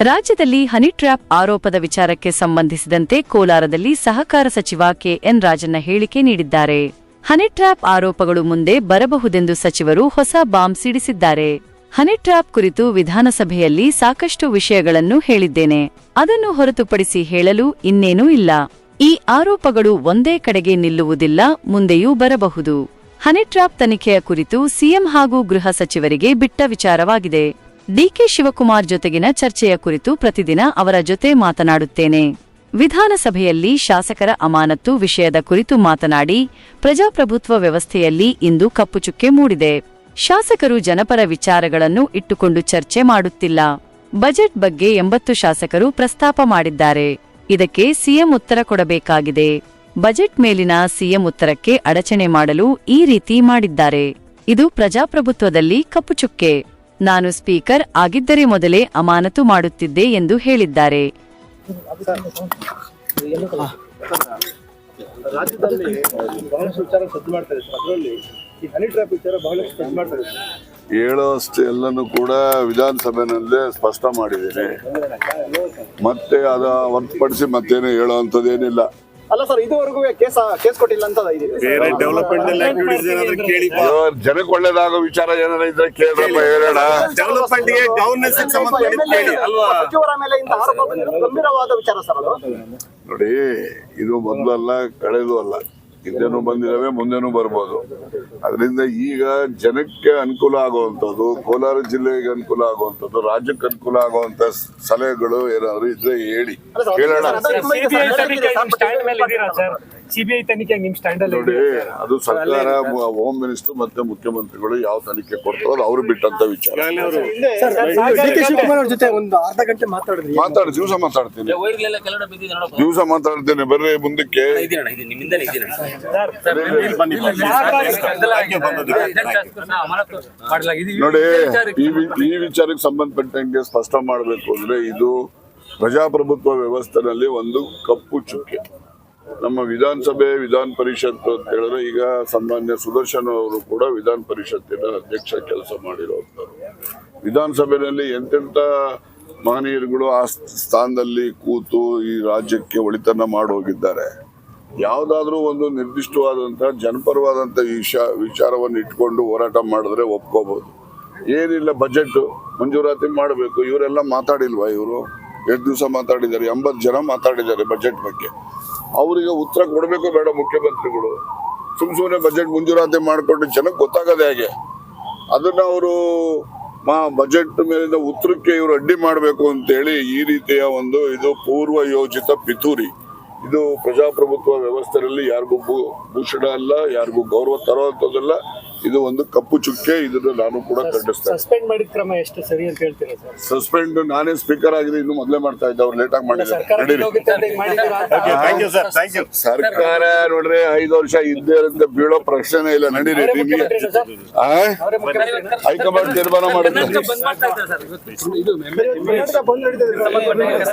ರಾಜ್ಯದಲ್ಲಿ honey trap ಆರೋಪದ ವಿಚಾರಕ್ಕೆ ಸಂಬಂಧಿಸಿದಂತೆ ಕೋಲಾರದಲ್ಲಿ ಸಹಕಾರ ಸಚಿವ ಕೆಎನ್ ರಾಜಣ್ಣ ಹೇಳಿಕೆ ನೀಡಿದ್ದಾರೆ. ಹನಿ ಟ್ರ್ಯಾಪ್ ಆರೋಪಗಳು ಮುಂದೆ ಬರಬಹುದೆಂದು ಸಚಿವರು ಹೊಸ ಬಾಂಬ್ ಸಿಡಿಸಿದ್ದಾರೆ. ಹನಿ ಟ್ರ್ಯಾಪ್ ಕುರಿತು ವಿಧಾನಸಭೆಯಲ್ಲಿ ಸಾಕಷ್ಟು ವಿಷಯಗಳನ್ನು ಹೇಳಿದ್ದೇನೆ. ಅದನ್ನು ಹೊರತುಪಡಿಸಿ ಹೇಳಲು ಇನ್ನೇನೂ ಇಲ್ಲ. ಈ ಆರೋಪಗಳು ಒಂದೇ ಕಡೆಗೆ ನಿಲ್ಲುವುದಿಲ್ಲ, ಮುಂದೆಯೂ ಬರಬಹುದು. ಹನಿ ಟ್ರ್ಯಾಪ್ ತನಿಖೆಯ ಕುರಿತು ಸಿಎಂ ಹಾಗೂ ಗೃಹ ಸಚಿವರಿಗೆ ಬಿಟ್ಟ ವಿಚಾರವಾಗಿದೆ. ಡಿಕೆ ಶಿವಕುಮಾರ್ ಜೊತೆಗಿನ ಚರ್ಚೆಯ ಕುರಿತು ಪ್ರತಿದಿನ ಅವರ ಜೊತೆ ಮಾತನಾಡುತ್ತೇನೆ. ವಿಧಾನಸಭೆಯಲ್ಲಿ ಶಾಸಕರ ಅಮಾನತ್ತು ವಿಷಯದ ಕುರಿತು ಮಾತನಾಡಿ, ಪ್ರಜಾಪ್ರಭುತ್ವ ವ್ಯವಸ್ಥೆಯಲ್ಲಿ ಇಂದು ಕಪ್ಪುಚುಕ್ಕೆ ಮೂಡಿದೆ. ಶಾಸಕರು ಜನಪರ ವಿಚಾರಗಳನ್ನು ಇಟ್ಟುಕೊಂಡು ಚರ್ಚೆ ಮಾಡುತ್ತಿಲ್ಲ. ಬಜೆಟ್ ಬಗ್ಗೆ ಎಂಬತ್ತು ಶಾಸಕರು ಪ್ರಸ್ತಾಪ ಮಾಡಿದ್ದಾರೆ. ಇದಕ್ಕೆ ಸಿಎಂ ಉತ್ತರ ಕೊಡಬೇಕಾಗಿದೆ. ಬಜೆಟ್ ಮೇಲಿನ ಸಿಎಂ ಉತ್ತರಕ್ಕೆ ಅಡಚಣೆ ಮಾಡಲು ಈ ರೀತಿ ಮಾಡಿದ್ದಾರೆ. ಇದು ಪ್ರಜಾಪ್ರಭುತ್ವದಲ್ಲಿ ಕಪ್ಪುಚುಕ್ಕೆ ನಾನು ಸ್ಪೀಕರ್ ಆಗಿದ್ದರೆ ಮೊದಲೇ ಅಮಾನತು ಮಾಡುತ್ತಿದ್ದೆ ಎಂದು ಹೇಳಿದ್ದಾರೆ. ರಾಜ್ಯದಲ್ಲಿ ಬಹಳಷ್ಟು ಕೂಡ ವಿಧಾನಸಭೆನಲ್ಲೇ ಸ್ಪಷ್ಟ ಮಾಡಿದ್ದೀನಿ. ಮತ್ತೆ ಅದ ಹೊರತುಪಡಿಸಿ ಮತ್ತೇನು ಹೇಳೋವಂಥದ್ದೇನಿಲ್ಲ ಅಲ್ಲ ಸರ್ ಇದುವರೆಗೂ ಕೇಸ್ ಕೇಸ್ ಕೊಟ್ಟಿಲ್ಲ ಅಂತ ಬೇರೆ ಡೆವಲಪ್ಮೆಂಟ್ ಆಕ್ಟಿವಿಟೀಸ್ ಏನಾದ್ರು ಕೇಳಿ ಜನಕ್ಕೆ ಒಳ್ಳೇದಾಗೋ ವಿಚಾರ ಏನಾರ ಇದ್ರೆ ಕೇಳ್ರಪ್ಪ ಹೇಳೋಣ. ಡೆವಲಪ್ಮೆಂಟ್ಗೆ ಗವರ್ನೆನ್ಸ್ ಸಂಬಂಧಪಟ್ಟಿದ್ದು ಕೇಳಿ ಅಲ್ವಾ? ಸಚಿವರ ಮೇಲೆ ಇಂತ ಆರೋಪ ಬಂದಿರೋದು ಗಂಭೀರವಾದ ವಿಚಾರ ಸರ್ ಅದು. ನೋಡಿ ಇದು ಮೊದಲಲ್ಲ ಕಳೆದು ಅಲ್ಲ. ಹಿಂದೆನೂ ಬಂದಿದ್ದಾವೆ ಮುಂದೆನೂ ಬರ್ಬೋದು ಅದರಿಂದ ಈಗ ಜನಕ್ಕೆ ಅನುಕೂಲ ಆಗುವಂಥದ್ದು ಕೋಲಾರ ಜಿಲ್ಲೆಗೆ ಅನುಕೂಲ ಆಗುವಂಥದ್ದು ರಾಜ್ಯಕ್ಕೆ ಅನುಕೂಲ ಆಗುವಂತ ಸಲಹೆಗಳು ಏನಾದ್ರು ಇದ್ರೆ ಹೇಳಿ ಕೇಳೋಣ ಸಿಬಿಐ ತನಿಖೆ ನಿಮ್ ಸ್ಟ್ಯಾಂಡ್ ನೋಡಿ ಅದು ಸರ್ಕಾರ ಹೋಮ್ ಮಿನಿಸ್ಟರ್ ಮತ್ತೆ ಮುಖ್ಯಮಂತ್ರಿಗಳು ಯಾವ ತನಿಖೆ ಕೊಡ್ತಾರೋ ಅದು ಅವ್ರು ಬಿಟ್ಟಂತ ವಿಚಾರ ಈಗಾಗಲೇ ಅವರು ಡಿ ಕೆ ಶಿವಕುಮಾರ್ ಅವ್ರ ಜೊತೆ ಒಂದು ಅರ್ಧ ಗಂಟೆ ಮಾತಾಡಿದ್ರಿ ಮಾತಾಡಿ ದಿವಸ ಮಾತಾಡ್ತೀನಿ ದಿವಸ ಮಾತಾಡ್ತೇನೆ ಬರ್ರಿ ಮುಂದಕ್ಕೆ? ನೋಡಿ ಈ ವಿ- ಈ ವಿಚಾರಕ್ಕೆ ಸಂಬಂಧಪಟ್ಟಂಗೆ ಸ್ಪಷ್ಟ ಮಾಡಬೇಕು ಅಂದ್ರೆ ಇದು ಪ್ರಜಾಪ್ರಭುತ್ವ ವ್ಯವಸ್ಥೆನಲ್ಲಿ ಒಂದು ಕಪ್ಪು ಚುಕ್ಕೆ ನಮ್ಮ ವಿಧಾನಸಭೆ ವಿಧಾನ ಪರಿಷತ್ ಅಂತ ಹೇಳಿದ್ರೆ ಈಗ ಸನ್ಮಾನ್ಯ ಸುದರ್ಶನ್ ಅವರು ಕೂಡ ವಿಧಾನ ಪರಿಷತ್ತಿನ ಅಧ್ಯಕ್ಷ ಕೆಲಸ ಮಾಡಿರುವಂತವ್ರು ವಿಧಾನಸಭೆಯಲ್ಲಿ ಎಂತೆಂತ ಮಹನೀಯರುಗಳು ಆ ಸ್ಥಾನದಲ್ಲಿ ಕೂತು ಈ ರಾಜ್ಯಕ್ಕೆ ಒಳಿತನ್ನ ಮಾಡೋಗಿದ್ದಾರೆ ಯಾವುದಾದ್ರೂ ಒಂದು ನಿರ್ದಿಷ್ಟವಾದಂಥ ಜನಪರವಾದಂಥ ವಿಷ, ವಿಚಾರವನ್ನು ಇಟ್ಕೊಂಡು ಹೋರಾಟ ಮಾಡಿದ್ರೆ ಒಪ್ಕೋಬೋದು. ಏನಿಲ್ಲ ಬಜೆಟ್ ಮಂಜೂರಾತಿ ಮಾಡಬೇಕು. ಇವರೆಲ್ಲ ಮಾತಾಡಿಲ್ವಾ ಇವರು? ಎರಡು ದಿವಸ ಮಾತಾಡಿದ್ದಾರೆ? ಎಂಬತ್ತು ಜನ ಮಾತಾಡಿದ್ದಾರೆ ಬಜೆಟ್ ಬಗ್ಗೆ. ಅವರಿಗೆ ಉತ್ತರ ಕೊಡಬೇಕು ಬೇಡ ಮುಖ್ಯಮಂತ್ರಿಗಳು. ಸುಮ್ ಸುಮ್ಮನೆ ಬಜೆಟ್ ಮಂಜೂರಾತಿ ಮಾಡಿಕೊಂಡು ಜನಕ್ಕೆ ಗೊತ್ತಾಗದೆ ಹೇಗೆ. ಅದನ್ನ ಅವರು ಮಾ ಬಜೆಟ್ ಮೇಲಿನ ಉತ್ತರಕ್ಕೆ ಇವರು ಅಡ್ಡಿ ಮಾಡಬೇಕು ಅಂತೇಳಿ ಈ ರೀತಿಯ ಒಂದು ಇದು ಪೂರ್ವ ಯೋಜಿತ ಪಿತೂರಿ. ಇದು ಪ್ರಜಾಪ್ರಭುತ್ವ ವ್ಯವಸ್ಥೆಯಲ್ಲಿ ಯಾರಿಗೂ ಭೂಷಣ ಅಲ್ಲ, ಯಾರಿಗೂ ಗೌರವ ತರುವಂತದ್ದಲ್ಲ ಇದು ಒಂದು ಕಪ್ಪು ಚುಕ್ಕೆ ಇದನ್ನು ನಾನು ಕೂಡ ಖಂಡಿಸ್ತೇನೆ ಸಸ್ಪೆಂಡ್ ಮಾಡಿದ ಕ್ರಮ ಎಷ್ಟು ಸರಿ ಅಂತ ಹೇಳ್ತೀರಾ ಸರ್? ಸಸ್ಪೆಂಡ್ ನಾನೇ ಸ್ಪೀಕರ್ ಆಗಿದೆ ಇನ್ನು ಮೊದಲೇ ಮಾಡ್ತಾ ಇದ್ದೆ ಅವ್ರು ಲೇಟ್ ಆಗಿ ಮಾಡಿದ್ದಾರೆ. ಸರ್ಕಾರ ನಡೀರಿ. ಐದು ವರ್ಷ ಇದ್ದೇ ಇರೋದ್ರಿಂದ ಬೀಳೋ ಪ್ರಶ್ನೆ ಇಲ್ಲ ನಡೀರಿ. ನಿಮಗೆ ಹೈಕಮಾಂಡ್ ತೀರ್ಮಾನ ಮಾಡುತ್ತೆ